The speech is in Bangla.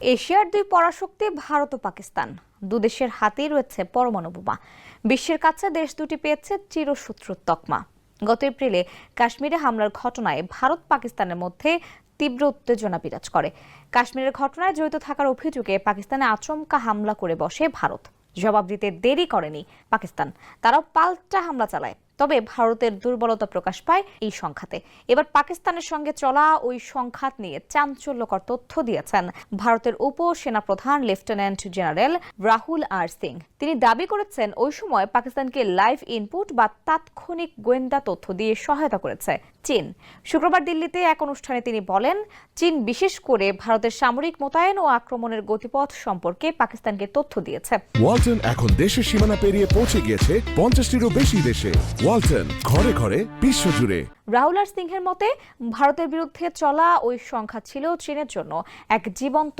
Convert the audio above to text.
এশিয়ার দুই পরাশক্তি ভারত ও পাকিস্তান। দুদেশের হাতেই রয়েছে পরমাণু বোমা। বিশ্বের কাছে দেশ দুটি পেয়েছে চিরশত্রুর তকমা। গত এপ্রিলে কাশ্মীরে হামলার ঘটনায় ভারত পাকিস্তানের মধ্যে তীব্র উত্তেজনা বিরাজ করে। কাশ্মীরের ঘটনায় জড়িত থাকার অভিযোগে পাকিস্তানে আচমকা হামলা করে বসে ভারত। জবাব দিতে দেরি করেনি পাকিস্তান। তারাও পাল্টা হামলা চালায়। তবে ভারতের দুর্বলতা প্রকাশ পায় এই সংখ্যাতে। এবার পাকিস্তানের সঙ্গে চলা ওই সংখ্যাত নিয়ে চাঞ্চল্যকর তথ্য দিয়েছেন ভারতের উপ সেনাপ্রধান lieutenant general Rahul R Singh. তিনি দাবি করেছেন ওই সময় পাকিস্তানকে লাইভ ইনপুট বা তাৎক্ষণিক গোয়েন্দা তথ্য দিয়ে সহায়তা করেছে চীন। শুক্রবার দিল্লিতে এক অনুষ্ঠানে তিনি বলেন, চীন বিশেষ করে ভারতের সামরিক মোতায়েন ও আক্রমণের গতিপথ সম্পর্কে পাকিস্তানকে তথ্য দিয়েছে। ওয়ালটন এখন দেশের সীমানা পেরিয়ে পৌঁছে গিয়েছে পঞ্চাশটিরও বেশি দেশে। ওয়ালটন, ঘরে ঘরে বিশ্বজুড়ে। রাহুল আর সিংহের মতে ভারতের বিরুদ্ধে চলা ওই সংখ্যা ছিল চীনের জন্য এক জীবন্ত